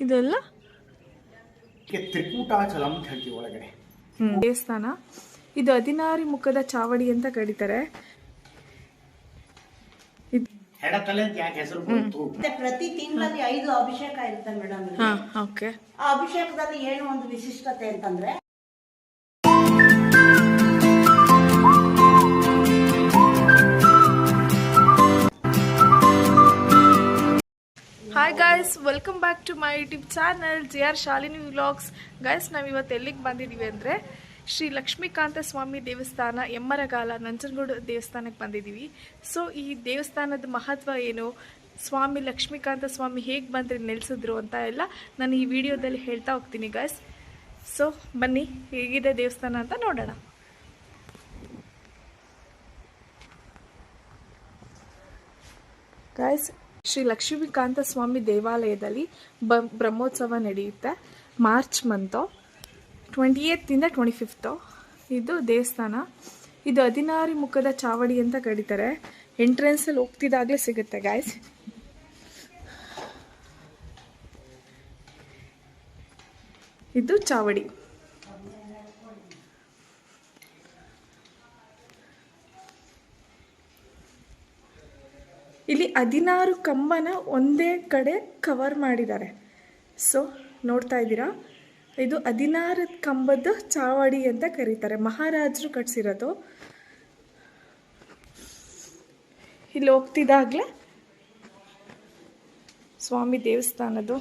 ಇದೆಲ್ಲ? ತ್ರಿಕೂಟಾಚಲಂ ಅಂತ ಹೇಳ್ತೀವಿ ಒಳಗಡೆ ದೇವಸ್ಥಾನ. ಇದು ಹದಿನಾರು ಮುಖದ ಚಾವಡಿ ಅಂತ ಕರೀತಾರೆ. ಇದು ಹೆಡತಲೆ ಅಂತ ಯಾಕೆ ಹೆಸರು ಬಂತು? ಮತ್ತೆ ಪ್ರತಿ ತಿಂಗಳಲ್ಲಿ ಐದು ಅಭಿಷೇಕ ಇರುತ್ತೆ ಮೇಡಮ್ ಹಾ ಓಕೆ. ಆ ಅಭಿಷೇಕದಲ್ಲಿ ಏನು ಒಂದು ವಿಶಿಷ್ಟತೆ ಅಂತಂದ್ರೆ hi guys welcome back to my YouTube channel G R Shalini vlogs guys ನಾವು ಇವತ್ತು ಎಲ್ಲಿಗೆ ಬಂದಿದ್ದೀವಿ ಅಂದರೆ ಶ್ರೀ ಲಕ್ಷ್ಮೀಕಾಂತ ಸ್ವಾಮಿ ದೇವಸ್ಥಾನ, ಎಮ್ಮರಗಾಲ, ನಂಜನಗೂಡು ದೇವಸ್ಥಾನಕ್ಕೆ ಬಂದಿದ್ದೀವಿ ಸೊ ಈ ದೇವಸ್ಥಾನದ ಮಹತ್ವ ಏನು? ಸ್ವಾಮಿ ಲಕ್ಷ್ಮೀಕಾಂತ ಸ್ವಾಮಿ ಹೇಗೆ ಬಂದರೆ ನೆಲೆಸಿದ್ರು ಅಂತ ಎಲ್ಲ ನಾನು ಈ ವಿಡಿಯೋದಲ್ಲಿ ಹೇಳ್ತಾ ಹೋಗ್ತೀನಿ ಗಾಯ್ಸ್ ಸೊ ಬನ್ನಿ, ಹೇಗಿದೆ ದೇವಸ್ಥಾನ ಅಂತ ನೋಡೋಣ. ಗಾಯ್ಸ್ ಶ್ರೀ ಲಕ್ಷ್ಮೀಕಾಂತ ಸ್ವಾಮಿ ದೇವಾಲಯದಲ್ಲಿ ಬ ಬ್ರಹ್ಮೋತ್ಸವ ನಡೆಯುತ್ತೆ. ಮಾರ್ಚ್ ಮಂತು ಟ್ವೆಂಟಿ ಏಯ್ತಿಂದ ಟ್ವೆಂಟಿ ಫಿಫ್ತು ಇದು ದೇವಸ್ಥಾನ. ಇದು ಹದಿನಾರು ಮುಖದ ಚಾವಡಿ ಅಂತ ಕರೀತಾರೆ. ಎಂಟ್ರೆನ್ಸಲ್ಲಿ ಹೋಗ್ತಿದ್ದಾಗಲೇ ಸಿಗುತ್ತೆ ಗಾಯ್ಸ್ ಇದು ಚಾವಡಿ. ಇಲ್ಲಿ ಹದಿನಾರು ಕಂಬನ ಒಂದೇ ಕಡೆ ಕವರ್ ಮಾಡಿದ್ದಾರೆ. ಸೊ ನೋಡ್ತಾ ಇದ್ದೀರಾ? ಇದು ಹದಿನಾರು ಕಂಬದ ಚಾವಡಿ ಅಂತ ಕರೀತಾರೆ. ಮಹಾರಾಜರು ಕಟ್ಸಿರೋದು. ಇಲ್ಲಿ ಹೋಗ್ತಿದ್ದಾಗಲೇ ಸ್ವಾಮಿ ದೇವಸ್ಥಾನದ್ದು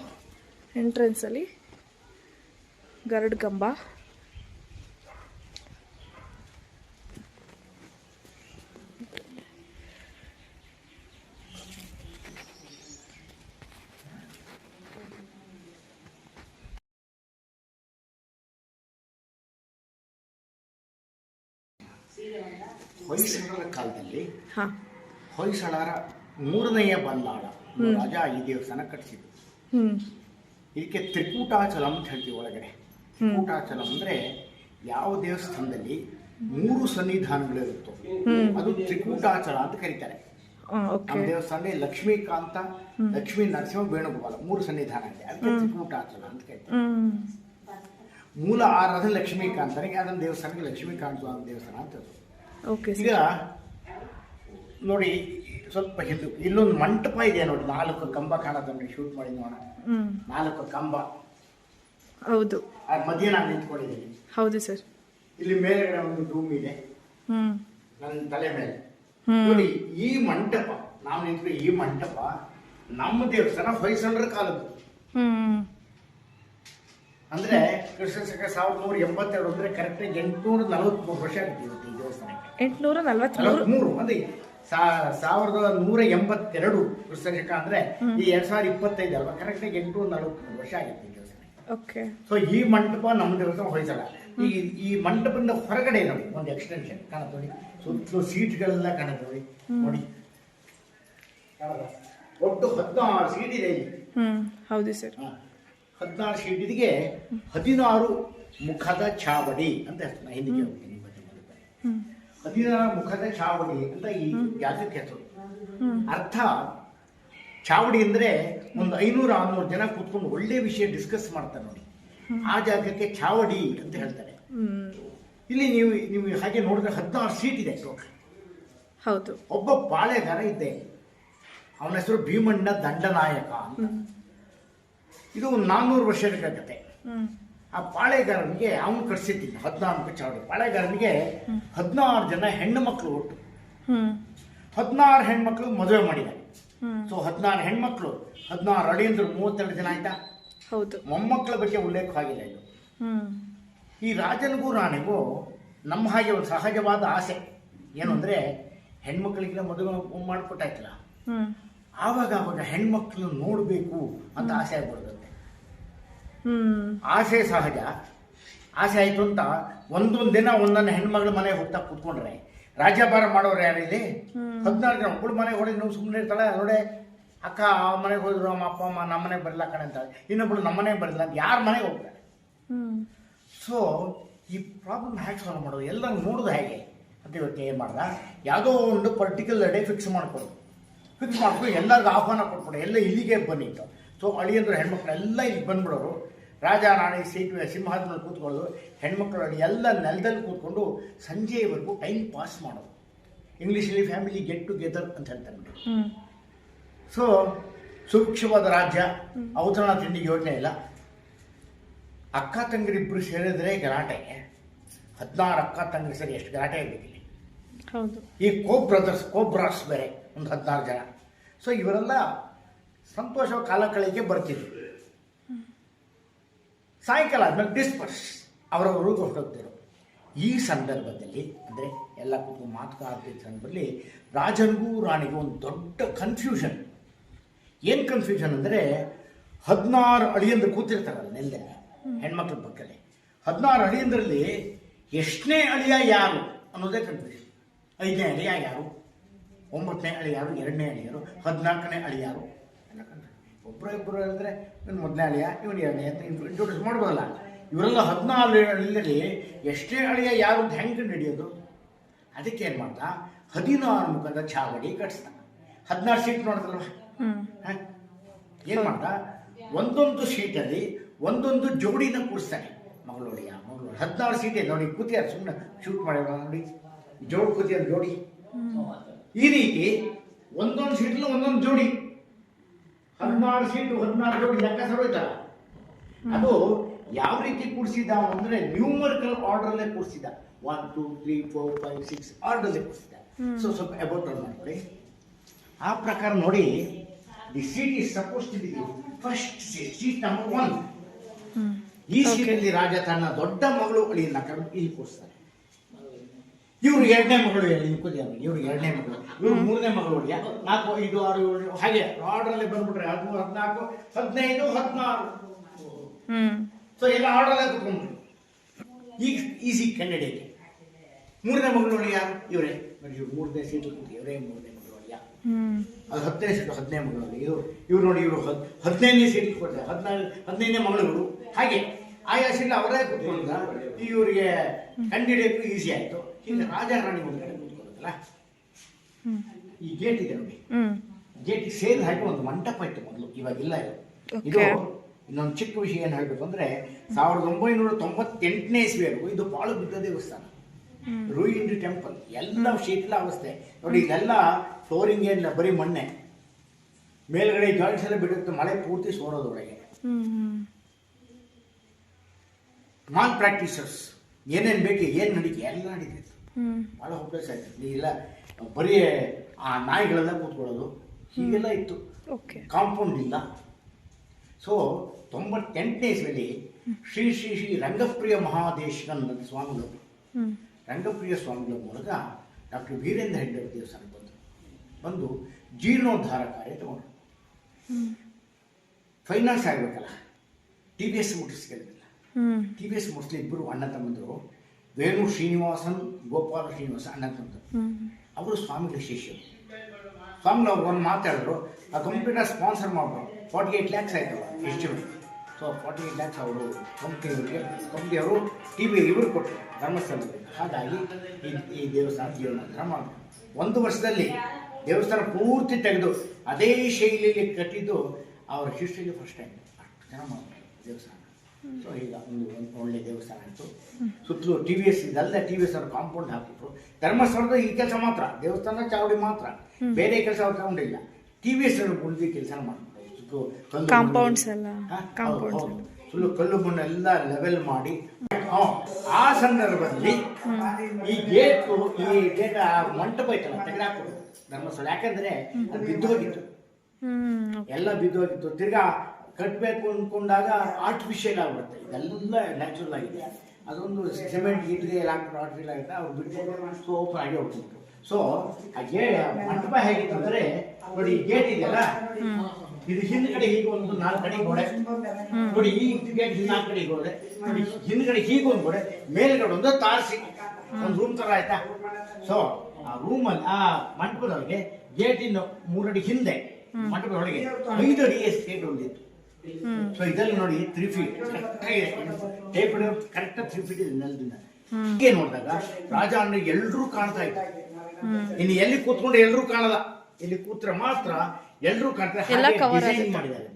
ಎಂಟ್ರೆನ್ಸಲ್ಲಿ ಗರುಡ್ ಕಂಬ. ಹೊಯ್ಸಳರ ಕಾಲದಲ್ಲಿ ಹೊಯ್ಸಳರ ಮೂರನೆಯ ಬಲ್ಲಾಳ ರಾಜ ಈ ದೇವಸ್ಥಾನ ಕಟ್ಟಿಸಿದ್ರು ಇದಕ್ಕೆ ತ್ರಿಕೂಟಾಚಲಂ ಅಂತ ಹೇಳ್ತೀವಿ ಒಳಗಡೆ. ತ್ರಿಕೂಟಾಚಲಂ ಅಂದ್ರೆ ಯಾವ ದೇವಸ್ಥಾನದಲ್ಲಿ ಮೂರು ಸನ್ನಿಧಾನಗಳಿರುತ್ತೋ ಅದು ತ್ರಿಕೂಟಾಚಲ ಅಂತ ಕರೀತಾರೆ. ನಮ್ಮ ದೇವಸ್ಥಾನದಲ್ಲಿ ಲಕ್ಷ್ಮೀಕಾಂತ ಲಕ್ಷ್ಮೀ ನರಸಿಂಹ ವೇಣುಗೋಪಾಲ ಮೂರು ಸನ್ನಿಧಾನ ಇದೆ ಅದಕ್ಕೆ ತ್ರಿಕೂಟಾಚಲ ಅಂತ ಕರೀತಾರೆ. ಮೂಲ ಆರಾಧನೆ ಲಕ್ಷ್ಮೀಕಾಂತನಿಗೆ ಅದನ್ನ ದೇವಸ್ಥಾನಕ್ಕೆ ಲಕ್ಷ್ಮೀಕಾಂತ ಸ್ವಾಮಿ ದೇವಸ್ಥಾನ ಅಂತ. ಓಕೆ ಈಗ ನೋಡಿ ಸ್ವಲ್ಪ ಹಿಂದೆ ಇಲ್ಲೊಂದು ಮಂಟಪ ಇದೆ ನೋಡಿ ನಾಲ್ಕು ಕಂಬ ಕಾಣೋದನ್ನ ಶೂಟ್ ಮಾಡಿ ನೋಡೋಣ. ಹ್ಞೂ ನಾಲ್ಕು ಕಂಬ. ಹೌದು. ಮಧ್ಯೆ ನಾನು ನಿಂತ್ಕೊಂಡಿದ್ದೀನಿ. ಹೌದು ಸರ್ ಇಲ್ಲಿ ಮೇಲ್ಗಡೆ ಒಂದು ರೂಮ್ ಇದೆ. ನನ್ನ ತಲೆ ಮೇಲೆ. ನೋಡಿ ಈ ಮಂಟಪ ನಾವು ನಿಂತ್ಕೊಂಡು ಈ ಮಂಟಪ ನಮ್ಮ ದೇವಸ್ಥಾನ ಹೊಯ್ಸಳರ ಕಾಲದ್ದು. ಅಂದ್ರೆ ಕೃಷ್ಣ ಶಕ ಸಾವಿರದ ನೂರ ಎಂಬತ್ತೆರಡು ಅಂದ್ರೆ ಕರೆಕ್ಟ್ ಎಂಟುನೂರ ನಲವತ್ಮೂರು ವರ್ಷ ಆಗುತ್ತೆ ಇವತ್ತು ಈ ದೇವಸ್ಥಾನಕ್ಕೆ. ಎಂಟುನೂರ ನಲವತ್ತ್ ನಲವತ್ಮೂರು ಅಂದ್ರೆ ಸಾ- ಸಾವಿರದ ನೂರ ಎಂಬತ್ತೆರಡು ಕೃಷ್ಣ ಶಕ ಅಂದ್ರೆ ಈ ಎರಡ್ ಸಾವಿರದ ಇಪ್ಪತ್ತೈದು ಅಲ್ವಾ? ಕರೆಕ್ಟ್ ಆಗಿ ಎಂಟುನೂರ ನಲವತ್ಮೂರು ವರ್ಷ ಆಗಿತ್ತು ಈ ದೇವಸ್ಥಾನಕ್ಕೆ. ಓಕೆ ಸೊ ಈ ಮಂಟಪ ನಮ್ಮ ದೇವಸ್ಥಾನ ಹೊಯ್ಸಳ. ಈ ಈ ಮಂಟಪದಿಂದ ಹೊರಗಡೆ ನೋಡಿ ಒಂದು ಎಕ್ಸ್ಟೆನ್ಷನ್ ಕಾಣುತ್ತೆ ಸುತ್ತಲೂ ಸೀಟ್ಗಳೆಲ್ಲ ಕಾಣುತ್ತೆ ನೋಡಿ. ಒಟ್ಟು ಹತ್ತು ಸೀಟ್ ಇದೆ ಇಲ್ಲಿ. ಹೌದು ಸರ್. ಹದಿನಾರು ಶೀಟಿಗೆ ಇದಕ್ಕೆ ಹದಿನಾರು ಮುಖದ ಚಾವಡಿ ಅಂತ ಹೇಳ್ತಾನೆ. ಹಿಂದಿಗೆ ಹೋಗ್ತೀನಿ ಹದಿನಾರು ಮುಖದ ಚಾವಡಿ ಅಂತ ಈ ಜಾಗಕ್ಕೆ ಹೆಸರು. ಅರ್ಥ ಚಾವಡಿ ಅಂದ್ರೆ ಒಂದು ಐನೂರು ಆರ್ನೂರು ಜನ ಕೂತ್ಕೊಂಡು ಒಳ್ಳೆ ವಿಷಯ ಡಿಸ್ಕಸ್ ಮಾಡ್ತಾರೆ ನೋಡಿ. ಆ ಜಾಗಕ್ಕೆ ಚಾವಡಿ ಅಂತ ಹೇಳ್ತಾರೆ. ಇಲ್ಲಿ ನೀವು ನೀವು ಹಾಗೆ ನೋಡಿದ್ರೆ ಹದಿನಾರು ಸೀಟ್ ಇದೆ ಟೋಟಲ್ ಹೌದು. ಒಬ್ಬ ಪಾಳೆಗಾರ ಇದ್ದೆ. ಅವನ ಹೆಸರು ಭೀಮಣ್ಣ ದಂಡನಾಯಕ ಅಂತ. ಇದು ಒಂದು ನಾನ್ನೂರು ವರ್ಷದ ಕತೆ ಆ ಪಾಳೆಗಾರನಿಗೆ ಅವನು ಕಟ್ಸಿದ್ದೀನಿ ಹದಿನಾರು ಚಾವಡಿ. ಪಾಳೆಗಾರನಿಗೆ ಹದಿನಾರು ಜನ ಹೆಣ್ಣು ಮಕ್ಕಳು ಒಟ್ಟು. ಹದಿನಾರು ಹೆಣ್ಮಕ್ಳು ಮದುವೆ ಮಾಡಿದ್ದಾರೆ ಸೊ ಹದಿನಾರು ಹೆಣ್ಮಕ್ಳು ಹದಿನಾರು ಅಡಿ ಅಂದ್ರೆ ಮೂವತ್ತೆರಡು ಜನ ಆಯ್ತಾ? ಹೌದು. ಮೊಮ್ಮಕ್ಕಳ ಬಗ್ಗೆ ಉಲ್ಲೇಖವಾಗಿಲ್ಲ ಇದು. ಈ ರಾಜನಿಗೂ ರಾಣಿಗೂ ನಮ್ಮ ಹಾಗೆ ಒಂದು ಸಹಜವಾದ ಆಸೆ. ಏನು ಅಂದ್ರೆ ಹೆಣ್ಮಕ್ಳಿಗೆಲ್ಲ ಮದುವೆ ಮಾಡಿಕೊಟ್ಟಾಯ್ತಲ್ಲ? ಆವಾಗ ಆವಾಗ ಹೆಣ್ಮಕ್ಳು ನೋಡಬೇಕು ಅಂತ ಆಸೆ ಆಗ್ಬಿಡುತ್ತೆ. ಹ್ಞೂ ಆಸೆ ಸಹಜ. ಆಸೆ ಆಯ್ತು ಅಂತ ಒಂದೊಂದು ದಿನ ಒಂದೊಂದು ಹೆಣ್ಮಗಳ ಮನೆಗೆ ಹೋಗ್ತಾ ಕೂತ್ಕೊಂಡ್ರೆ, ರಾಜ್ಯಭಾರ ಮಾಡೋರು ಯಾರಿಲ್ಲಿ ಹದಿನಾರು ಜನ ಒಬ್ಬಳು ಮನೆಗೆ ಹೋಗಿ ನೀವು ಸುಮ್ಮನೆ ಇರ್ತಾಳೆ? ನೋಡೆ ಅಕ್ಕ, ಆ ಮನೆಗೆ ಹೋದ್ರು, ಅಮ್ಮ, ಅಪ್ಪ, ಅಮ್ಮ, ನಮ್ಮ ಮನೆಗೆ ಬರಲ್ಲ ಕಣೆ ಅಂತಾಳೆ. ಇನ್ನೊಬ್ಳು ನಮ್ಮ ಮನೆಗೆ ಬರಲ್ಲ ಅಂತ ಯಾರ ಮನೆಗೆ ಹೋಗ್ತಾರೆ? ಸೊ ಈ ಪ್ರಾಬ್ಲಮ್ ಹ್ಯಾಕ್ ಸಾಲ್ವ್ ಮಾಡೋದು ಎಲ್ಲ ನೋಡೋದು ಹೇಗೆ? ಅಂತ ಇವತ್ತು ಏನು ಮಾಡ್ದ? ಯಾವುದೋ ಒಂದು ಪರ್ಟಿಕ್ಯುಲರ್ ಡೇ ಫಿಕ್ಸ್ ಮಾಡಿಕೊಡು. ಫಿಕ್ಸ್ ಮಾಡ್ಕೊಂಡು, ಎಲ್ಲರಿಗೂ ಆಹ್ವಾನ ಕೊಟ್ಬಿಡು, ಎಲ್ಲ ಇಲ್ಲಿಗೆ ಬನ್ನಿತ್ತು ಸೊ ಅಳಿಯಂದ್ರೆ ಹೆಣ್ಮಕ್ಳು ಎಲ್ಲ ಇಲ್ಲಿ ಬಂದ್ಬಿಡೋರು. ರಾಜ ರಾಣಿ ಸೀಟು ಸಿಂಹಾಸನದಲ್ಲಿ ಕೂತ್ಕೊಳ್ಳೋದು ಹೆಣ್ಮಕ್ಳು ಎಲ್ಲ ನೆಲದಲ್ಲಿ ಕೂತ್ಕೊಂಡು ಸಂಜೆಯವರೆಗೂ ಟೈಮ್ ಪಾಸ್ ಮಾಡೋದು. ಇಂಗ್ಲೀಷಲ್ಲಿ ಫ್ಯಾಮಿಲಿ ಗೆಟ್ ಟುಗೆದರ್ ಅಂತ ಹೇಳ್ತಾರೆ ನೋಡಿ. ಸೊ ಸೂಕ್ಷ್ಮವಾದ ರಾಜ್ಯ ಔತಣ ತಿಂಡಿ ಯೋಜನೆ ಇಲ್ಲ. ಅಕ್ಕ ತಂಗಿರಿಬ್ಬರು ಸೇರಿದ್ರೆ ಗಲಾಟೆ. ಹದಿನಾರು ಅಕ್ಕ ತಂಗಿರಿ ಸೇರಿ ಎಷ್ಟು ಗಲಾಟೆ ಆಗಬೇಕಿಲ್ಲ ಇಲ್ಲಿ. ಈ ಕೋ ಬ್ರದರ್ಸ್ ಕೋಬ್ ಬ್ರಾಸ್ ಬೇರೆ ಒಂದು ಹದಿನಾರು ಜನ. ಸೊ ಇವರೆಲ್ಲ ಸಂತೋಷ ಕಾಲ ಕಳೆಗೆ ಬರ್ತಿದ್ರು. ಸಾಯಂಕಾಲ ಆದಮೇಲೆ ಡಿಸ್ಪರ್ಸ್ ಅವರವರು ಹೊರಟೋಗ್ತಿದ್ರು ಈ ಸಂದರ್ಭದಲ್ಲಿ, ಅಂದರೆ ಎಲ್ಲ ಕೂತು ಮಾತುಕಾಡ್ತಿದ್ದ ಸಂದರ್ಭದಲ್ಲಿ ರಾಜನಿಗೂ ರಾಣಿಗೂ ಒಂದು ದೊಡ್ಡ ಕನ್ಫ್ಯೂಷನ್ ಏನು ಕನ್ಫ್ಯೂಷನ್ ಅಂದರೆ ಹದಿನಾರು ಅಳಿಯಂದ್ರು ಕೂತಿರ್ತಾರಲ್ಲ ನೆಲ್ಲೆಲ್ಲ ಹೆಣ್ಮಕ್ಳ ಪಕ್ಕದಲ್ಲಿ. ಹದಿನಾರು ಅಳಿಯಂದ್ರಲ್ಲಿ ಎಷ್ಟನೇ ಅಳಿಯ ಯಾರು ಅನ್ನೋದೇ ಕನ್ಫ್ಯೂಷನ್ ಐದನೇ ಅಳಿಯ ಯಾರು? ಒಂಬತ್ತನೇ ಅಳಿಯಾರು ಎರಡನೇ ಅಳಿಯಾರು? ಹದಿನಾಲ್ಕನೇ ಅಳಿಯಾರು. ಒಬ್ಬರು ಇಬ್ಬರು ಹೇಳಿದ್ರೆ ಇವನು ಮೊದಲನೇ ಅಳಿಯ ಇವನು ಎರಡನೇ ಅಂತ ಇಂಟ್ರೊಡ್ಯೂಸ್ ಮಾಡ್ಬೋದಲ್ಲ? ಇವರೆಲ್ಲ ಹದಿನಾರು ಹಳ್ಳಿಯಲ್ಲಿ ಎಷ್ಟೇ ಅಳಿಯ ಯಾರು ಹೆಂಗೆ ಕಂಡು ಹಿಡಿಯೋದು ಅದಕ್ಕೆ ಏನು ಮಾಡ್ದ? ಹದಿನಾರು ಮುಖದ ಚಾವಡಿ ಕಟ್ಸ್ದ. ಹದಿನಾರು ಸೀಟ್ ನೋಡಿದ್ರಲ್ವ ಏನು ಮಾಡ್ದ? ಒಂದೊಂದು ಸೀಟಲ್ಲಿ ಒಂದೊಂದು ಜೋಡಿನ ಕೂರಿಸ್ತಾನೆ. ಮಗಳೊಡೆಯ ಮಂಗಳೂರು ಹದಿನಾರು ಸೀಟ್ ನೋಡಿ ಕೂತಿಯಾರು ಸುಮ್ಮನೆ ಶೂಟ್ ಮಾಡ್ಯಾರ ನೋಡಿ. ಜೋಡಿ ಕೂತಿಯಾರು ಜೋಡಿ? ಈ ರೀತಿ ಒಂದೊಂದು ಸೀಟ್ಲು ಒಂದೊಂದು ಜೋಡಿ. ಹದಿನಾರು ಸೀಟು ಹದಿನಾರು ಜೋಡಿ ಲೆಕ್ಕ ಸರೋಯ್ತಾರ ಅದು ಯಾವ ರೀತಿ ಕೂಡಿಸಿದ ಅಂದ್ರೆ ನ್ಯೂಮರಿಕಲ್ ಆರ್ಡರ್ಲ್ಲೇ ಕೂಡಿಸಿದ. One two three four five six ಆರ್ಡರ್ಲ್ಲೇ ಕೂಡಿಸಿದ. ಸೊ ಸ್ವಲ್ಪ ಅಬೌಟ್ ಮಾಡ್ಕೊಳ್ಳಿ ಆ ಪ್ರಕಾರ ನೋಡಿ the seat is suppose to be first seat seat number one ಈ ಸೀಟಲ್ಲಿ ರಾಜ ತನ್ನ ದೊಡ್ಡ ಮಗಳು ಅಳಿಯನ್ನ ಕರೆದು ಇಲ್ಲಿ ಕೂರಿಸ್ತಾನೆ ಇವ್ರು ಎರಡನೇ ಮಗಳು ಹೇಳಿ ಕೂತಿದ್ದಾರೆ ಇವ್ರು ಎರಡನೇ ಮಗಳು. ಇವ್ರು ಮೂರನೇ ಮಗಳು ಹುಡುಗಿಯ ನಾಲ್ಕು ಐದು ಆರು ಏಳು ಹಾಗೆ ಆರ್ಡರ್ಲ್ಲಿ ಬಂದ್ಬಿಟ್ರೆ ಹದಿಮೂರು ಹದಿನಾಲ್ಕು ಹದಿನೈದು ಹದಿನಾರು. ಹ್ಮ್. ಸೊ ಎಲ್ಲ ಆರ್ಡರ್ಲ್ಲೇ ಕುತ್ಕೊಂಡ್ರು. ಈಗ ಈಸಿ ಕ್ಯಾಂಡಿಡೇಟ್. ಮೂರನೇ ಮಗಳು ಯಾರು? ಇವರೇ. ನೋಡಿ ಇವ್ರು ಮೂರನೇ ಸೀಟು ಕೂತಿ ಇವರೇ ಮೂರನೇ ಮಗಳು ಅದು ಹತ್ತನೇ ಸೀಟು ಹದಿನೈದು ಮಗಳು ಇವರು ಇವ್ರು ನೋಡಿ ಇವರು ಹದ್ ಹದಿನೈದನೇ ಸೀಟಿಗೆ ಕೊಡ್ತಾರೆ ಹದಿನಾಲ್ ಹದಿನೈದನೇ ಮಗಳು ಹಾಗೆ ಆಯಾ ಸೀಟ್ ಅವರೇ ಕೂತ್ಕೊಂಡ ಇವರಿಗೆ ಕ್ಯಾಂಡಿಡೇಟ್ ಈಸಿ ಆಯಿತು. ರಾಣಿ ಒಂದು ಕಡೆ ಕೂತ್ಕೊಳ್ಳೋದಲ್ಲ ಈ ಗೇಟ್ ಇದೆ ನೋಡಿ. ಗೇಟ್ ಗೇಟಿಗೆ ಸೇರಿ ಹಾಕಿ ಒಂದು ಮಂಟಪ ಇತ್ತು ಮೊದಲು ಇವಾಗಿಲ್ಲ ಇದು. ಇದು. ಇನ್ನೊಂದು ಚಿಕ್ಕ ವಿಷಯ ಏನು ಹೇಳ್ಬೇಕು ಅಂದ್ರೆ ಸಾವಿರದ ಒಂಬೈನೂರ ತೊಂಬತ್ತೆಂಟನೇ ಇಸ್ವಿವರೆಗೂ ಇದು ಬಾಳು ಬಿದ್ದ ದೇವಸ್ಥಾನ ರೂಯಿನ್ ಟೆಂಪಲ್ ಎಲ್ಲ ಶೀತಲ ಅವಸ್ಥೆ ನೋಡಿ ಇದೆಲ್ಲ ಫ್ಲೋರಿಂಗ್ ಏನಿಲ್ಲ ಬರೀ ಮಣ್ಣೆ. ಮೇಲ್ಗಡೆ ಜಾಯಿಂಟ್ಸ್ ಎಲ್ಲ ಬಿಡುತ್ತೆ ಮಳೆ ಪೂರ್ತಿ ಸೋರೋದೊಳಗೆ ನಾನ್ ಪ್ರಾಕ್ಟೀಸರ್ಸ್ ಏನೇನು ಬೇಕು ಏನು ನಡೀತು ಎಲ್ಲ ನಡೀತಿತ್ತು ಭಾಳ ಉಪಯೋಗ ಆಯ್ತು. ಇಲ್ಲ ಬರೀ ಆ ನಾಯಿಗಳೆಲ್ಲ ಕೂತ್ಕೊಳ್ಳೋದು. ಹೀಗೆಲ್ಲ ಇತ್ತು. ಕಾಂಪೌಂಡ್ ಇಲ್ಲ. ಸೊ ತೊಂಬತ್ತೆಂಟನೇ ಇಸ್ವಿಯಲ್ಲಿ ಶ್ರೀ ಶ್ರೀ ಶ್ರೀ ರಂಗಪ್ರಿಯ ಮಹಾದೇಶಕನ್ ಸ್ವಾಮಿಗಳು. ರಂಗಪ್ರಿಯ ಸ್ವಾಮಿಗಳ ಮೂಲಕ ಡಾಕ್ಟರ್ ವೀರೇಂದ್ರ ಹೆಗ್ಡೆ ದೇವಸ್ಥಾನ ದೇವಸ್ಥಾನಕ್ಕೆ ಬಂದರು. ಬಂದು ಜೀರ್ಣೋದ್ಧಾರ ಕಾರ್ಯ ತಗೊಂಡ್ರು. ಹ್ಮ್. ಫೈನಾನ್ಸ್ ಆಗಬೇಕಲ್ಲ. ಟಿ ಬಿ ಎಸ್ ಮುಟ್ಟಿಸ್ಕೊಳ್ಳಿಲ್ಲ ಟಿ ಬಿ ಎಸ್ ಮುಟ್ಟಿಸ್ಲಿ ಇಬ್ಬರು ಅಣ್ಣ ತಮ್ಮಂದರು. ವೇಣು ಶ್ರೀನಿವಾಸನ್ ಗೋಪಾಲ ಶ್ರೀನಿವಾಸ ಅಣ್ಣ ಅಂತ ಅವರು ಸ್ವಾಮಿಗಳ ಶಿಷ್ಯರು. ಸ್ವಾಮಿಗಳು ಅವ್ರು ಒಂದು ಮಾತಾಡಿದ್ರು ಆ ಕಂಪ್ಯೂಟರ್ ಸ್ಪಾನ್ಸರ್ ಮಾಡಿದ್ರು ಫಾರ್ಟಿ ಏಯ್ಟ್ ಲ್ಯಾಕ್ಸ್ ಆಯ್ತಲ್ಲ estimate so forty eight lakhs ಅವರು ಕಂಪ್ನಿಯವರಿಗೆ ಕಂಪ್ನಿಯವರು ಟಿ ವಿ ಇವರು ಕೊಟ್ಟರು ಧರ್ಮಸ್ಥಳದಲ್ಲಿ ಹಾಗಾಗಿ ಈ ಈ ದೇವಸ್ಥಾನ ಜೀವನೋದ್ಧಾರ ಮಾಡಿದ್ರು ಒಂದು ವರ್ಷದಲ್ಲಿ ದೇವಸ್ಥಾನ ಪೂರ್ತಿ ತೆಗೆದು ಅದೇ ಶೈಲಿಯಲ್ಲಿ ಕಟ್ಟಿದ್ದು ಅವರ ಹಿಸ್ಟ್ರಿಗೆ ಫಸ್ಟ್ ಟೈಮ್ ಅಷ್ಟು ಜನ ಮಾಡಿದ್ರು ದೇವಸ್ಥಾನ. ಸೊ ಈಗ ಒಂದು ಒಳ್ಳೆ ದೇವಸ್ಥಾನ ಆಯಿತು ಸುತ್ತಲೂ ಟಿ ವಿ ಎಸ್ ಇದೆಲ್ಲ ಟಿ ವಿ ಎಸ್ ಅವ್ರು ಕಾಂಪೌಂಡ್ ಹಾಕಿದ್ರು. ಧರ್ಮಸ್ಥಳದ ಈ ಕೆಲಸ ಮಾತ್ರ ದೇವಸ್ಥಾನ ಚಾವಡಿ ಮಾತ್ರ. ಬೇರೆ ಕೆಲಸ ಅವ್ರು ತಗೊಂಡಿಲ್ಲ ಟಿ ವಿ ಎಸ್ ಉಳಿದು ಕೆಲಸ ಮಾಡ್ತಾರೆ. ಸುತ್ತಲೂ ಕಲ್ಲು ಮಣ್ಣು- ಎಲ್ಲ. ಸುಳ್ಳು ಕಲ್ಲು ಮಣ್ಣು ಎಲ್ಲ ಲೆವೆಲ್ ಮಾಡಿ. ಆ ಸಂದರ್ಭದಲ್ಲಿ ಈ ಗೇಟ್ ಈ ಗೇಟ್ ಮಂಟಪ ಐತಲ್ಲ ತೆಗೆದಾಕೋದು ಧರ್ಮಸ್ಥಳ. ಯಾಕಂದ್ರೆ ಅದು ಬಿದ್ದೋಗಿತ್ತು ಎಲ್ಲ ಬಿದ್ದೋಗಿತ್ತು ತಿರ್ಗಾ ಕಟ್ಟಬೇಕು ಅಂದ್ಕೊಂಡಾಗ ಆರ್ಟಿಫಿಷಿಯಲ್ ಆಗ್ಬಿಡುತ್ತೆ. ಇದೆಲ್ಲ ನ್ಯಾಚುರಲ್ ಆಗಿದೆ. ಅದೊಂದು ಸಿಮೆಂಟ್ ಇಟ್ಟಿಗೆ ಎಲ್ಲ ಆರ್ಟಿಫಿಷಿಯಲ್ ಆಗುತ್ತೆ. ಅವ್ರು ಬಿಟ್ಟು ಓಪನ್ ಆಗಿ ಹೋಗ್ಬಿಟ್ಟು ಸೊ ಆ ಗೇಟ್ ಮಂಟಪ ಹೇಗಿತ್ತು ಅಂದ್ರೆ, ನೋಡಿ ಈ ಗೇಟ್ ಇದೆಯಲ್ಲ? ಇದು ಹಿಂದ್ಗಡೆ ಹೀಗೆ ಒಂದು ನಾಲ್ಕು ಕಡೆ ಗೋಡೆ. ನೋಡಿ ಈ ಗೇಟ್ ನಾಲ್ಕು ಕಡೆ ಗೋಡೆ. ನೋಡಿ ಹಿಂದ್ಗಡೆ ಹೀಗೆ ಒಂದು ಗೋಡೆ, ಮೇಲ್ಗಡೆ ಒಂದು ತಾರಸಿ. ಒಂದು ರೂಮ್ ತರ ಆಯ್ತಾ? ಸೊ ಆ ರೂಮಲ್ಲಿ ಆ ಮಂಟಪದೊಳಗೆ ಗೇಟಿನ ಮೂರಡಿ ಹಿಂದೆ ಮಂಟಪದೊಳಗೆ ಐದು ಅಡಿ ಗೇಟ್ ಒಂದಿತ್ತು. ಸೊ ಇದರಲ್ಲಿ ನೋಡಿ three feet tape correct three feet ಇದೆ ನೆಲದಿಂದ. ಹೀಗೆ ನೋಡಿದಾಗ ರಾಜ ಅಂದ್ರೆ ಎಲ್ರೂ ಕಾಣ್ತಾ ಇದ್ದ ಇನ್ನು ಎಲ್ಲಿ ಕೂತ್ಕೊಂಡು ಎಲ್ರೂ ಕಾಣಲ್ಲ. ಇಲ್ಲಿ ಕೂತ್ರೆ ಮಾತ್ರ ಎಲ್ರೂ ಕಾಣ್ತಾರೆ. ಮಾಡಿದ್ದಾರೆ.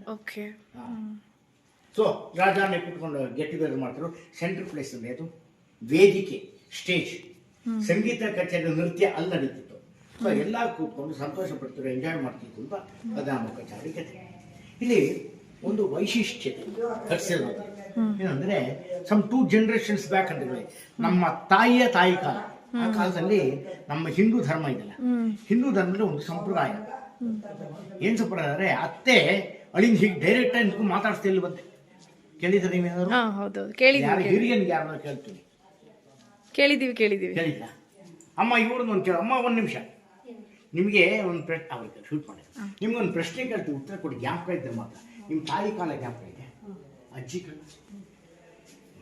ಸೊ ರಾಜಾನೆ ಕೂತ್ಕೊಂಡು ಗೆಟ್ ಟುಗೆದರ್ ಮಾಡ್ತಾರೆ ಸೆಂಟ್ರಲ್ ಪ್ಲೇಸ್ ಅಂದ್ರೆ ಅದು ವೇದಿಕೆ ಸ್ಟೇಜ್ ಸಂಗೀತ ಕಚೇರಿ ನೃತ್ಯ ಅಲ್ಲಿ ನಡೀತಿತ್ತು. ಸೊ ಎಲ್ಲ ಕೂತ್ಕೊಂಡು ಸಂತೋಷ ಪಡ್ತಾರೆ ಎಂಜಾಯ್ ಮಾಡ್ತಿತ್ತು ಅಂತ ಅದಾಮ ಕಚಾರಿ ಕತೆ ಇಲ್ಲಿ ಒಂದು ವೈಶಿಷ್ಟ್ಯತೆ ಕಟ್ಸಿರೋದು ಏನಂದ್ರೆ ಸಮ್ ಟೂ ಜನರೇಷನ್ಸ್ ಬ್ಯಾಕ್ ಅಂತ ಹೇಳಿ ನಮ್ಮ ತಾಯಿಯ ತಾಯಿ ಕಾಲ. ಆ ಕಾಲದಲ್ಲಿ ನಮ್ಮ ಹಿಂದೂ ಧರ್ಮ ಇದೆಯಲ್ಲ ಹಿಂದೂ ಧರ್ಮದಲ್ಲಿ ಒಂದು ಸಂಪ್ರದಾಯ. ಏನ್ ಸಂಪ್ರದಾಯ ಅಂದ್ರೆ ಅತ್ತೆ ಅಳಿಂದ ಹೀಗೆ ಡೈರೆಕ್ಟ್ ಆಗಿ ನಿಂತ್ಕೊಂಡು ಮಾತಾಡ್ಸ್ತಿಲ್ಲ ಬಂತೆ ಕೇಳಿದ್ರೆ ನೀವೇನಾದ್ರು? ಯಾರು ಹಿರಿಯನ್ಗೆ ಯಾರನ್ನ ಕೇಳ್ತೀನಿ ಕೇಳಿದೀವಿ ಕೇಳಿದೀವಿ ಕೇಳಿಲ್ಲ ಅಮ್ಮ ಇವ್ರದ್ದು ಒಂದು ಕೇಳ ಅಮ್ಮ ಒಂದು ನಿಮಿಷ. ನಿಮಗೆ ಒಂದು ಪ್ರಶ್ನೆ ಅವ್ರಿಗೆ ಶೂಟ್ ಮಾಡಿ ನಿಮ್ಗೆ ಒಂದು ಪ್ರಶ್ನೆ ಕೇಳ್ತೀವಿ ಉತ್ತರ ಕೊಡಿ ಜ್ಞಾಪಕ ಇದ್ದರೆ ಮಾತ್ರ. ನಿಮ್ಮ ತಾಯಿ ಕಾಲ ಜ್ಞಾಪಕ ಇದೆ? ಅಜ್ಜಿ ಕಾಲ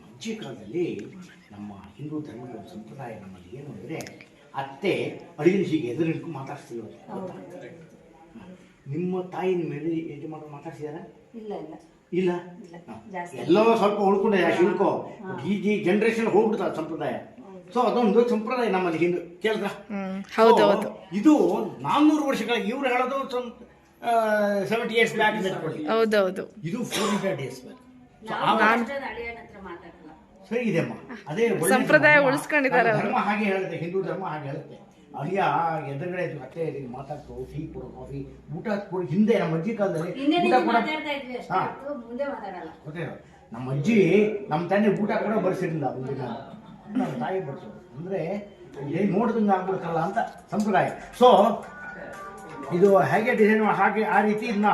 ಅಜ್ಜಿ ಕಾಲದಲ್ಲಿ ನಮ್ಮ ಹಿಂದೂ ಧರ್ಮದ ಒಂದು ಸಂಪ್ರದಾಯ ನಮ್ಮಲ್ಲಿ ಏನು ಅಂದರೆ ಅತ್ತೆ ಅಡಿಗೆ ಹೀಗೆ ಎದುರು ನಿಂತ್ಕೊಂಡು ಮಾತಾಡ್ಸ್ತಿಲ್ಲ ನಿಮ್ಮ ತಾಯಿ ನಿಮ್ಮ ಮೇಲೆ ಮಾಡಿ ಮಾತಾಡ್ಸಿದಾರ? ಇಲ್ಲ ಇಲ್ಲ. ಇಲ್ಲ? ಜಾಸ್ತಿ. ಎಲ್ಲೋ ಸ್ವಲ್ಪ ಉಳ್ಕೊಂಡೆ ಶಿಲ್ಕೋ. ಈ ಈ ಜನರೇಷನ್ ಹೋಗ್ಬಿಡ್ತಾರೆ ಸಂಪ್ರದಾಯ. ಸೊ ಅದೊಂದು ಸಂಪ್ರದಾಯ ನಮ್ಮಲ್ಲಿ ಹಿಂದೂ. ಕೇಳಿದ್ರ? ಹೌದು ಹೌದು. ಇದು ನಾನ್ನೂರು ವರ್ಷಗಳ ಇವ್ರು ಹೇಳೋದು ಸೆವೆಂಟಿ ಇಯರ್ಸ್ ಬ್ಯಾಕ್ ಹೌದೌದು. ಇದು ಫೋರ್ ಫೈವ್ ಡೇಸ್ ಬ್ಯಾಕ್ ನಾನು ಸರಿ ಇದೆಮ್ಮ ಅದೇ ಸಂಪ್ರದಾಯ ನಮ್ಮ- ಉಳಿಸ್ಕೊಂಡಿದ್ದಾರೆ ಅವರು. ಧರ್ಮ ಹಾಗೆ ಹೇಳುತ್ತೆ ಹಿಂದೂ ಧರ್ಮ ಹಾಗೆ ಹೇಳುತ್ತೆ. ಅಳಿಯ ಎದುರುಗಡೆ ಎದುರಿಗೆ ಮಾತಾಡ್ತು ಟೀ ಕೊಡು ಕಾಫಿ ಊಟ ಕೊಡು ಹಿಂದೆ ನಮ್ಮ ಅಜ್ಜಿ ಕಾಲದಲ್ಲಿ ಊಟ ಕೂಡ ಹಾ. ಮುಂದೆ ಮಾತಾಡಲ್ಲ. ಗೊತ್ತೇನೋ ನಮ್ಮ ಅಜ್ಜಿ ನಮ್ಮ ತಂದೆ ಊಟ ಕೂಡ ಬರ್ಸಿರ್ಲಿಲ್ಲ ಒಂದಿನ ನಮ್ಮ ತಾಯಿ ಬರ್ಸೋದು ಅಂದ್ರೆ ಏನು ನೋಡ್ದಂಗೆ ಆಗ್ಬಿಡ್ತಲ್ಲ ಅಂತ ಸಂಪ್ರದಾಯ. ಸೊ ಇದು ಹೇಗೆ ಡಿಸೈನ್ ಹಾಗೆ ಆ ರೀತಿ ಇದನ್ನ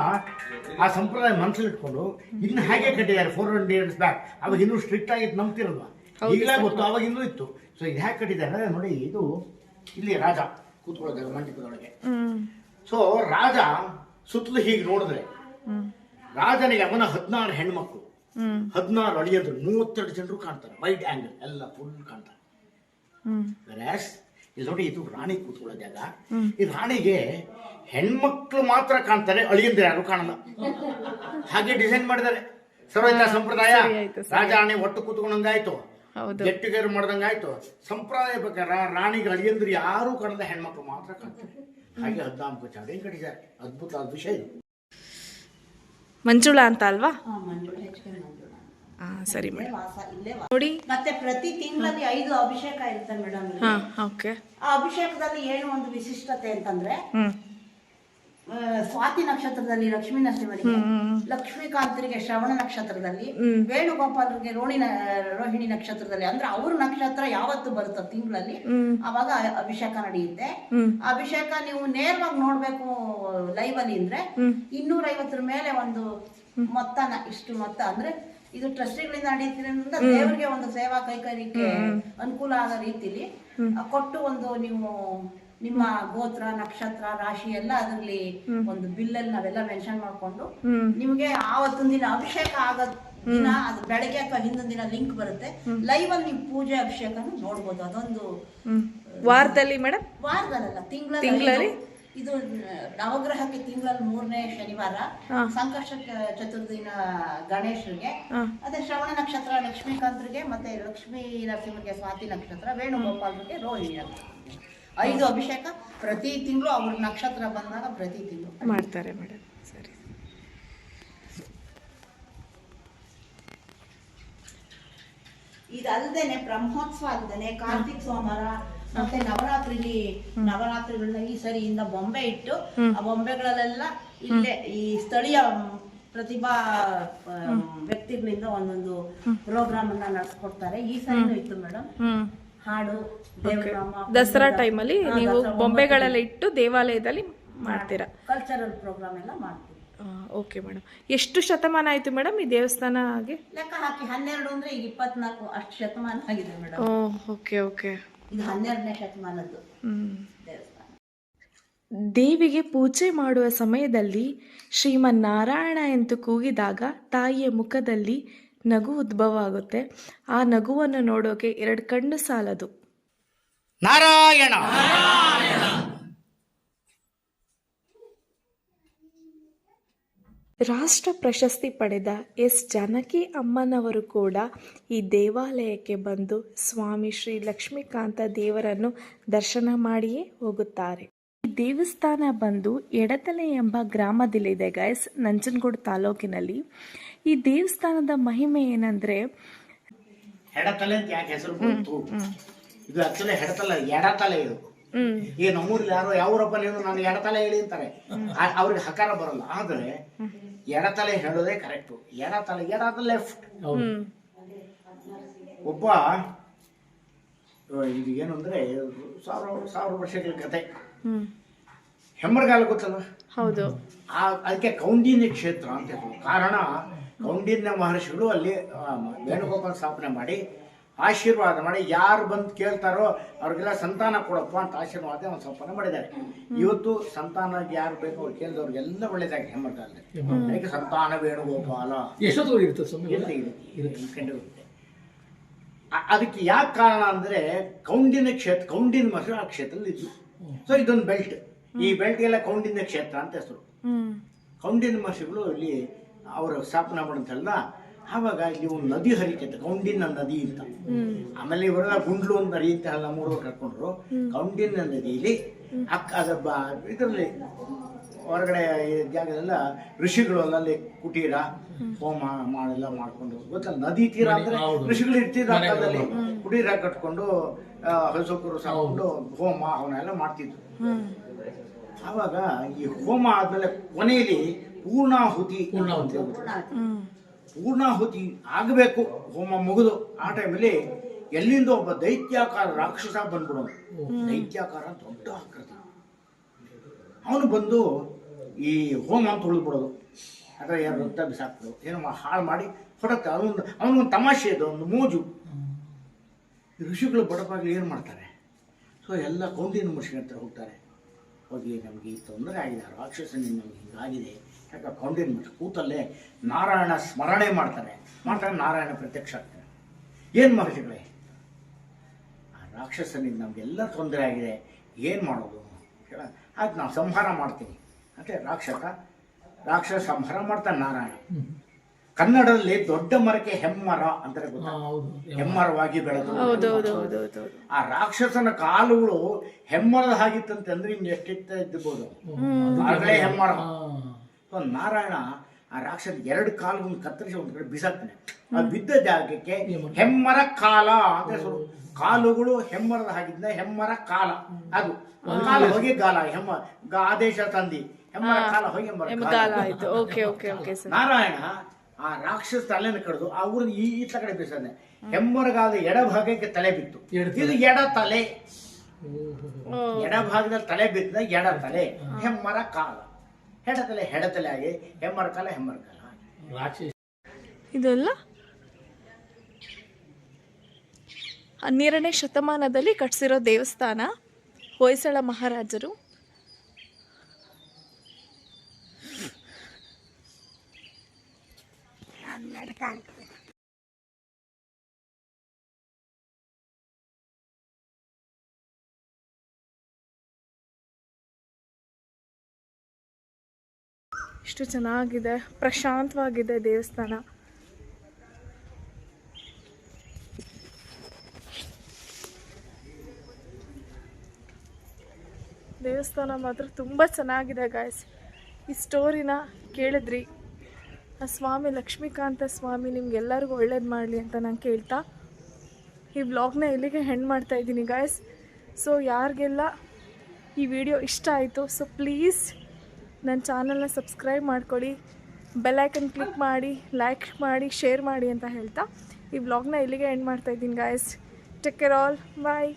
ಆ ಸಂಪ್ರದಾಯ ಮನಸ್ಸಲ್ಲಿ ಇಟ್ಕೊಂಡು ಇದನ್ನ ಹೇಗೆ ಕಟ್ಟಿದ್ದಾರೆ ಫೋರ್ ಹಂಡ್ರೆಡ್ ಇಯರ್ಸ್ ಬ್ಯಾಕ್ ಅವಾಗ ಇನ್ನೂ ಸ್ಟ್ರಿಕ್ಟ್ ಆಗಿ ನಂಬ್ತಿರಲ್ವಾ ಈಗಲೇ ಗೊತ್ತು ಅವಾಗ ಇನ್ನೂ ಇತ್ತು. ಸೊ ಇದು ಹೇಗೆ ಕಟ್ಟಿದ್ದಾರೆ ಅಂದ್ರೆ ನೋಡಿ ಇದು ಇಲ್ಲಿ ರಾಜ ಕೂತ್ಕೊಳ್ಳೋದಾಗ ಮಂಟಪದೊಳಗೆ. ಸೊ ರಾಜ ಸುತ್ತಲೂ ಹೀಗೆ ನೋಡಿದ್ರೆ ರಾಜನಿಗೆ ಅವನ ಹದಿನಾರು ಹೆಣ್ಮಕ್ಳು. ಹದಿನಾರು ಅಳಿಯದ್ರು ಮೂವತ್ತೆರಡು ಜನರು ಕಾಣ್ತಾರೆ. ವೈಟ್ ಆಂಗಲ್ ಎಲ್ಲ ಫುಲ್ ಕಾಣ್ತಾರೆ. ಇಲ್ಲಿ ನೋಡಿ ಇದು ರಾಣಿ ಕೂತ್ಕೊಳ್ಳೋ ಜಾಗ. ಈ ರಾಣಿಗೆ ಹೆಣ್ಮಕ್ಳು ಮಾತ್ರ ಕಾಣ್ತಾರೆ ಅಳಿಯಿಂದ ಯಾರು ಕಾಣಲ್ಲ. ಹಾಗೆ ಡಿಸೈನ್ ಮಾಡಿದ್ದಾರೆ. ಸರ್ವಜ್ಞ ಸಂಪ್ರದಾಯ ರಾಜಾಣಿ ಒಟ್ಟು ಕೂತ್ಕೊಂಡಂಗಾಯ್ತು ಹೌದು. ಗೆಟ್ ಟುಗೆದರ್ ಮಾಡ್ದಂಗಾಯ್ತು ಸಂಪ್ರದಾಯ ಪ್ರಕಾರ ರಾಣಿಗೆ ಅಳಿಯಿಂದ ಯಾರು ಕಾಣದ ಹೆಣ್ಮಕ್ಳು ಮಾತ್ರ ಕಾಣ್ತಾರೆ. ಹಾಗೆ ಹದಿನಾಲ್ಕು ಚಾಡಿ ಕಟ್ಟಿದ್ದಾರೆ. ಅದ್ಭುತ ವಿಷಯ ಇದು. ಮಂಜುಳಾ ಅಂತ ಅಲ್ವಾ? ಹಾ ಸರಿ ಮೇಡಮ್. ನೋಡಿ. ಮತ್ತೆ ಪ್ರತಿ ತಿಂಗಳಲ್ಲಿ ಐದು ಅಭಿಷೇಕ ಇರುತ್ತೆ ಮೇಡಮ್ ಹಾ ಓಕೆ. ಆ ಅಭಿಷೇಕದಲ್ಲಿ ಏನು ಒಂದು ವಿಶಿಷ್ಟತೆ ಅಂತಂದ್ರೆ ಸ್ವಾತಿ ನಕ್ಷತ್ರದಲ್ಲಿ ಲಕ್ಷ್ಮೀ ನರಸಿಂಹರಿಗೆ ಲಕ್ಷ್ಮೀಕಾಂತರಿಗೆ ಶ್ರವಣ ನಕ್ಷತ್ರದಲ್ಲಿ ವೇಣುಗೋಪಾಲರಿಗೆ ರೋಣಿ ರೋಹಿಣಿ ನಕ್ಷತ್ರದಲ್ಲಿ ಅಂದ್ರೆ ಅವ್ರ ನಕ್ಷತ್ರ ಯಾವತ್ತು ಬರುತ್ತೋ ತಿಂಗಳಲ್ಲಿ ಅವಾಗ ಅಭಿಷೇಕ ನಡೆಯುತ್ತೆ. ಅಭಿಷೇಕ ನೀವು ನೇರವಾಗಿ ನೋಡ್ಬೇಕು ಲೈವ್ ಅಲ್ಲಿ ಅಂದ್ರೆ ಇನ್ನೂರ ಐವತ್ತರ ಮೇಲೆ ಒಂದು ಮೊತ್ತನ ಇಷ್ಟು ಮೊತ್ತ ಅಂದ್ರೆ ಇದು ಟ್ರಸ್ಟಿಗಳಿಂದ ನಡೀತಿರೋದ್ರಿಂದ ದೇವರಿಗೆ ಒಂದು ಸೇವಾ ಕೈಕರ್ಯಕ್ಕೆ ಅನುಕೂಲ ಆಗೋ ರೀತಿಲಿ ಕೊಟ್ಟು ಒಂದು ನೀವು ನಿಮ್ಮ ಗೋತ್ರ ನಕ್ಷತ್ರ ರಾಶಿ ಎಲ್ಲ ಅದರಲ್ಲಿ ಒಂದು ಬಿಲ್ ಅಲ್ಲಿ ನಾವೆಲ್ಲ ಮೆನ್ಷನ್ ಮಾಡ್ಕೊಂಡು ನಿಮ್ಗೆ ಆವತ್ತಿನ ದಿನ ಅಭಿಷೇಕ ಆಗೋ ದಿನ ಅದು ಬೆಳಗ್ಗೆ ಅಥವಾ ಹಿಂದಿನ ದಿನ ಲಿಂಕ್ ಬರುತ್ತೆ. ಲೈವ್ ಅಲ್ಲಿ ನೀವು ಪೂಜೆ ಅಭಿಷೇಕ ನೋಡ್ಬೋದು. ಅದೊಂದು ವಾರದಲ್ಲಿ ಮೇಡಮ್ ವಾರದಲ್ಲ ತಿಂಗಳಲ್ಲಿ? ಇದು ನವಗ್ರಹಕ್ಕೆ ತಿಂಗಳಲ್ಲಿ ಮೂರನೇ ಶನಿವಾರ ಸಂಕಷ್ಟ ಚತುರ್ದಿನ ಗಣೇಶರಿಗೆ. ಅದೇ ಶ್ರವಣ ನಕ್ಷತ್ರ ಲಕ್ಷ್ಮೀಕಾಂತರಿಗೆ ಮತ್ತೆ ಲಕ್ಷ್ಮೀ ನರಸಿಂಹರಿಗೆ ಸ್ವಾತಿ ನಕ್ಷತ್ರ ವೇಣುಗೋಪಾಲರಿಗೆ ರೋಹಿಣಿ ನಕ್ಷತ್ರ. ಐದು ಅಭಿಷೇಕ ಪ್ರತಿ ತಿಂಗಳು ಅವ್ರ ನಕ್ಷತ್ರ ಬಂದಾಗ ಪ್ರತಿ ತಿಂಗಳು. ಮಾಡ್ತಾರೆ ಮೇಡಮ್ ಸರಿ. ಇದಲ್ದೇನೆ ಬ್ರಹ್ಮೋತ್ಸವ ಅಲ್ದೇನೆ ಕಾರ್ತಿಕ್ ಸೋಮವಾರ ಮತ್ತೆ ನವರಾತ್ರಿಲಿ ನವರಾತ್ರಿಗಳನ್ನ ಈ ಸರಿಯಿಂದ ಬೊಂಬೆ ಇಟ್ಟು ಆ ಬೊಂಬೆಗಳಲ್ಲೆಲ್ಲ ಇಲ್ಲೇ ಈ ಸ್ಥಳೀಯ ಪ್ರತಿಭಾ ವ್ಯಕ್ತಿಗಳಿಂದ ಒಂದೊಂದು ಪ್ರೋಗ್ರಾಮ್ ಅನ್ನ ನಡ್ಸ್ಕೊಡ್ತಾರೆ. ಈ ಸರಿನೂ ಇತ್ತು ಮೇಡಮ್ ಹಾಡು ದಸರಾ ದಸರಾ ಟೈಮಲ್ಲಿ ನೀವು ಬೊಂಬೆಗಳೆಲ್ಲ ಇಟ್ಟು ದೇವಾಲಯದಲ್ಲಿ ಮಾಡ್ತೀರಾ? ಕಲ್ಚರಲ್ ಪ್ರೋಗ್ರಾಮ್ ಎಲ್ಲ ಮಾಡ್ತೀವಿ. ಓಕೆ ಮೇಡಮ್ ಎಷ್ಟು ಶತಮಾನ ಆಯ್ತು ಮೇಡಮ್ ಈ ದೇವಸ್ಥಾನ ಆಗಿ ಲೆಕ್ಕ ಹಾಕಿ ಹನ್ನೆರಡು ಅಂದ್ರೆ ಈಗ ಇಪ್ಪತ್ನಾಲ್ಕು ಅಷ್ಟು ಶತಮಾನ ಆಗಿದೆ ಮೇಡಮ್ ಓಕೆ ಓಕೆ ಇದು ಹನ್ನೆರಡನೇ ಶತಮಾನದ್ದು ದೇವಸ್ಥಾನ. ದೇವಿಗೆ ಪೂಜೆ ಮಾಡುವ ಸಮಯದಲ್ಲಿ ಶ್ರೀಮನ್ನಾರಾಯಣ ಎಂದು ಕೂಗಿದಾಗ ತಾಯಿಯ ಮುಖದಲ್ಲಿ ನಗು ಉದ್ಭವ ಆಗುತ್ತೆ ಆ ನಗುವನ್ನು ನೋಡೋಕೆ ಎರಡು ಕಣ್ಣು ಸಾಲದು. ನಾರಾಯಣ. ರಾಷ್ಟ್ರ ಪ್ರಶಸ್ತಿ ಪಡೆದ ಎಸ್. ಜಾನಕಿ ಅಮ್ಮನವರು ಕೂಡ ಈ ದೇವಾಲಯಕ್ಕೆ ಬಂದು ಸ್ವಾಮಿ ಶ್ರೀ ಲಕ್ಷ್ಮೀಕಾಂತ ದೇವರನ್ನು ದರ್ಶನ ಮಾಡಿಯೇ ಹೋಗುತ್ತಾರೆ. ಈ ದೇವಸ್ಥಾನ ಬಂದು ಎಡತಲೆ ಎಂಬ ಗ್ರಾಮದಲ್ಲಿದೆ ಗೈಸ್ ನಂಜನಗೂಡು ತಾಲೂಕಿನಲ್ಲಿ. ಈ ದೇವಸ್ಥಾನದ ಮಹಿಮೆ ಏನಂದ್ರೆ ಹೆಡತಲೆ ಅಂತ ಯಾಕೆ ಹೆಸರು ಇದು ಆಕ್ಚುಲಿ ಹೆಡತಲೆ ಎಡತಲೆ ಇದು. ಹ್ಮ್. ಈಗ ನಮ್ಮೂರಲ್ಲಿ ಯಾರೋ ಯಾವೂರಪ್ಪ ನೀನು ನಾನು ಎಡತಲೆ ಹೇಳಿ ಅಂತಾರೆ. ಅವ್ರಿಗೆ ಹಕಾರ ಬರಲ್ಲ. ಆದ್ರೆ ಎಡತಲೆ ಹೇಳೋದೇ ಕರೆಕ್ಟ್ ಎಡತಲೆ ಎಡತ ಲೆಫ್ಟ್ ಒಬ್ಬ ಇದು ಏನು ಅಂದ್ರೆ ಸಾವಿರ ಸಾವಿರ ವರ್ಷಗಳ ಕತೆ. ಹೆಮ್ಮರ್ಗಾಲ ಹೆಮ್ಮರಗಾಲ ಗೊತ್ತಲ್ಲ ಹೌದು. ಅದಕ್ಕೆ ಕೌಂಡಿನ್ಯ ಕ್ಷೇತ್ರ ಅಂತ ಕಾರಣ ಕೌಂಡಿನ್ಯ ಮಹರ್ಷಿಗಳು ಅಲ್ಲಿ ವೇಣುಗೋಪಾಲ ಸ್ಥಾಪನೆ ಮಾಡಿ ಆಶೀರ್ವಾದ ಮಾಡಿ ಯಾರು ಬಂದು ಕೇಳ್ತಾರೋ ಅವ್ರಿಗೆಲ್ಲ ಸಂತಾನ ಕೊಡಪ್ಪ ಅಂತ ಆಶೀರ್ವಾದ ಒಂದು ಸ್ವಲ್ಪ ಮಾಡಿದ್ದಾರೆ. ಇವತ್ತು ಸಂತಾನ ಯಾರು ಬೇಕು ಅವ್ರು ಕೇಳಿದವ್ರಿಗೆಲ್ಲ ಒಳ್ಳೇದಾಗಿ ಹೆಮ್ಮೆ ಅದಕ್ಕೆ ಸಂತಾನ ವೇಣುಗೋಪಾಲ ಇರುತ್ತೆ. ಅದಕ್ಕೆ ಯಾಕೆ ಕಾರಣ ಅಂದ್ರೆ ಕೌಂಡಿನ ಕ್ಷೇತ್ರ ಕೌಂಡಿನ ಮಹರ್ಷಿ ಆ ಕ್ಷೇತ್ರದಲ್ಲಿ ಇದ್ದು ಸೊ ಇದೊಂದು ಬೆಲ್ಟ್ ಈ ಬೆಲ್ಟ್ಗೆಲ್ಲ ಕೌಂಡಿನ ಕ್ಷೇತ್ರ ಅಂತ ಹೆಸರು. ಕೌಂಡಿನ ಮಹರ್ಷಿಗಳು ಇಲ್ಲಿ ಅವರು ಸ್ಥಾಪನೆ ಮಾಡಿದ್ದಲ್ಲ ಆವಾಗ ಇಲ್ಲಿ ಒಂದು ನದಿ ಹರಿತೈತೆ ಗೌಂಡಿನ ನದಿ ಅಂತ. ಆಮೇಲೆ ಇವರೆಲ್ಲ ಗುಂಡ್ಲು ಅಂತ ಹರಿಯುತ್ತೆ ಅಲ್ಲ ಮೂರು ಕರ್ಕೊಂಡ್ರು. ಗೌಂಡಿನ ನದಿಯಲ್ಲಿ ಅಕ್ಕ ಅದ ಬ ಇದರಲ್ಲಿ ಹೊರಗಡೆ ಈ ಜಾಗದೆಲ್ಲ ಋಷಿಗಳು ಅಲ್ಲಿ ಕುಟೀರ ಹೋಮ. ಮಾಡೆಲ್ಲ ಮಾಡ್ಕೊಂಡು ಗೊತ್ತಲ್ಲ ನದಿ ತೀರ ಅಂದ್ರೆ. ಋಷಿಗಳು ಇರ್ತಿದ್ರು ಹೌದು. ಕುಟೀರ ಕಟ್ಕೊಂಡು ಆ, ಹಸುಕರು ಸಾಕೊಂಡು ಹೋಮ ಅವನ್ನೆಲ್ಲ ಮಾಡ್ತಿದ್ರು. ಆವಾಗ ಈ ಹೋಮ ಆದ್ಮೇಲೆ ಕೊನೆಯಲ್ಲಿ ಪೂರ್ಣಾಹುತಿ ಪೂರ್ಣಾಹುತಿ. ಪೂರ್ಣಾಹುತಿ ಆಗಬೇಕು ಹೋಮ ಮುಗಿದು ಆ ಟೈಮಲ್ಲಿ ಎಲ್ಲಿಂದ ಒಬ್ಬ ದೈತ್ಯಾಕಾರ ರಾಕ್ಷಸ ಬಂದ್ಬಿಡೋನು. ದೈತ್ಯಾಕಾರ ದೊಡ್ಡ ಆಕೃತಿ. ಅವನು ಬಂದು ಈ ಹೋಮ ಅಂತ ಉಳಿದ್ಬಿಡೋದು. ಅಥವಾ ಯಾರು ರಕ್ತ ಬಿಸಾಕ್ಬಿಡು. ಏನೋ ಹಾಳು ಮಾಡಿ ಹೊಡತ್ತೆ ಅವನು ಅವನಿಗೊಂದು ತಮಾಷೆ ಇದು ಒಂದು ಮೋಜು. ಋಷಿಗಳು ಬಡಪಾಗ್ಲಿ ಏನು ಮಾಡ್ತಾರೆ? ಸೊ ಎಲ್ಲ ಕೌಂದಿನ ಮುಷಿಗೆ ಹತ್ರ ಹೋಗ್ತಾರೆ. ಹೋಗಿ ನಮಗೆ ಈ ತೊಂದರೆ ಆಗಿದೆ ರಾಕ್ಷಸನಿಗೆ ನಮಗೆ ಹಿಂಗಾಗಿದೆ. ಯಾಕೆ ಕೌಂಡಿನ ಮಠ ಕೂತಲ್ಲೇ ನಾರಾಯಣ ಸ್ಮರಣೆ ಮಾಡ್ತಾರೆ. ಮಾಡ್ತಾರೆ ನಾರಾಯಣ ಪ್ರತ್ಯಕ್ಷ ಆಗ್ತಾರೆ. ಏನು ಮಹರ್ಷಿಗಳೇ? ಆ ರಾಕ್ಷಸನಿಂದ ನಮಗೆಲ್ಲ ತೊಂದರೆ ಆಗಿದೆ. ಏನು ಮಾಡೋದು? ಕೇಳ ಆಯ್ತು ನಾವು ಸಂಹಾರ ಮಾಡ್ತೀನಿ. ಅಂದರೆ ರಾಕ್ಷಸ ರಾಕ್ಷಸ ಸಂಹಾರ ಮಾಡ್ತಾನೆ ನಾರಾಯಣ. ಕನ್ನಡದಲ್ಲಿ ದೊಡ್ಡ ಮರಕ್ಕೆ ಹೆಮ್ಮರ ಅಂತಾರೆ ಗೊತ್ತಾ? ಹೌದು ಹೆಮ್ಮರವಾಗಿ ಬೆಳೆದು. ಆ ರಾಕ್ಷಸನ ಕಾಲುಗಳು ಹೆಮ್ಮರದ ಹಾಗಿತ್ತಂತಂದ್ರೆ ಇನ್ನು ಎಷ್ಟಿತ್ತ ಇದ್ಬೋದು ಆಗಲೇ ಹೆಮ್ಮರ. ಸೊ ನಾರಾಯಣ ಆ ರಾಕ್ಷಸ ಎರಡು ಕಾಲುಗಳನ್ನು ಕತ್ತರಿಸಿ ಒಂದು ಕಡೆ ಬಿಸಾಕ್ತಾನೆ. ಆ ಬಿದ್ದ ಜಾಗಕ್ಕೆ ಹೆಮ್ಮರ ಕಾಲ ಅಂತ ಕಾಲುಗಳು ಹೆಮ್ಮರದ ಹಾಗಿದ್ದ ಹೆಮ್ಮರ ಕಾಲ. ಅದು. ಕಾಲ ಹೊಗೆ ಕಾಲ ಹೆಮ್ಮ ಆದೇಶ ತಂದಿ. ಹೆಮ್ಮರ ಕಾಲ ಹೊಗೆ ನಾರಾಯಣ ಆ ರಾಕ್ಷಸ ತಲೆನ ಕಡಿದು ಆ ಊರಿನ ಈ ಈತ ಕಡೆ ಬೀಸಾನೆ ಹೆಮ್ಮರಗಾದ ಎಡಭಾಗಕ್ಕೆ ತಲೆ ಬಿತ್ತು. ಇದು ಎಡ ತಲೆ. ಎಡಭಾಗದ ಎಡಭಾಗದಲ್ಲಿ ತಲೆ ಬಿದ್ದ ಎಡ ತಲೆ. ಹೆಮ್ಮರ ಕಾಲ. ಹೆಡತಲೆ ಹೆಡತಲೆ ಆಗಿ ಹೆಮ್ಮರ್ಕಲ ಹೆಮ್ಮರ್ಕಲ. ಇದೆಲ್ಲ? ಹನ್ನೆರಡನೇ ಶತಮಾನದಲ್ಲಿ ಕಟ್ಟಿಸಿರೋ ದೇವಸ್ಥಾನ ಹೊಯ್ಸಳ ಮಹಾರಾಜರು. ಇಷ್ಟು ಚೆನ್ನಾಗಿದೆ, ಪ್ರಶಾಂತವಾಗಿದೆ ದೇವಸ್ಥಾನ. ದೇವಸ್ಥಾನ ಮಾತ್ರ ತುಂಬ ಚೆನ್ನಾಗಿದೆ ಗಾಯ್ಸ್ ಈ ಸ್ಟೋರಿನ ಕೇಳಿದ್ರಿ? ಆ ಸ್ವಾಮಿ, ಲಕ್ಷ್ಮೀಕಾಂತ ಸ್ವಾಮಿ, ನಿಮ್ಗೆಲ್ಲರಿಗೂ ಒಳ್ಳೇದು ಮಾಡಲಿ ಅಂತ ನಾನು ಕೇಳ್ತಾ. ಈ ವ್ಲಾಗ್ನ ಇಲ್ಲಿಗೆ ಹೆಣ್ಣು ಮಾಡ್ತಾ ಇದ್ದೀನಿ ಗಾಯ್ಸ್ ಸೊ ಯಾರಿಗೆಲ್ಲ ಈ ವಿಡಿಯೋ ಇಷ್ಟ ಆಯಿತು ಸೊ ಪ್ಲೀಸ್ ನನ್ನ ಚಾನಲ್ನ ಸಬ್ಸ್ಕ್ರೈಬ್ ಮಾಡ್ಕೊಳ್ಳಿ ಬೆಲ್ಲೈಕನ್ ಕ್ಲಿಕ್ ಮಾಡಿ ಲೈಕ್ ಮಾಡಿ ಶೇರ್ ಮಾಡಿ ಅಂತ ಹೇಳ್ತಾ ಈ ವ್ಲಾಗ್ನ ಇಲ್ಲಿಗೆ ಎಂಡ್ ಮಾಡ್ತಾಯಿದ್ದೀನಿ guys take care all bye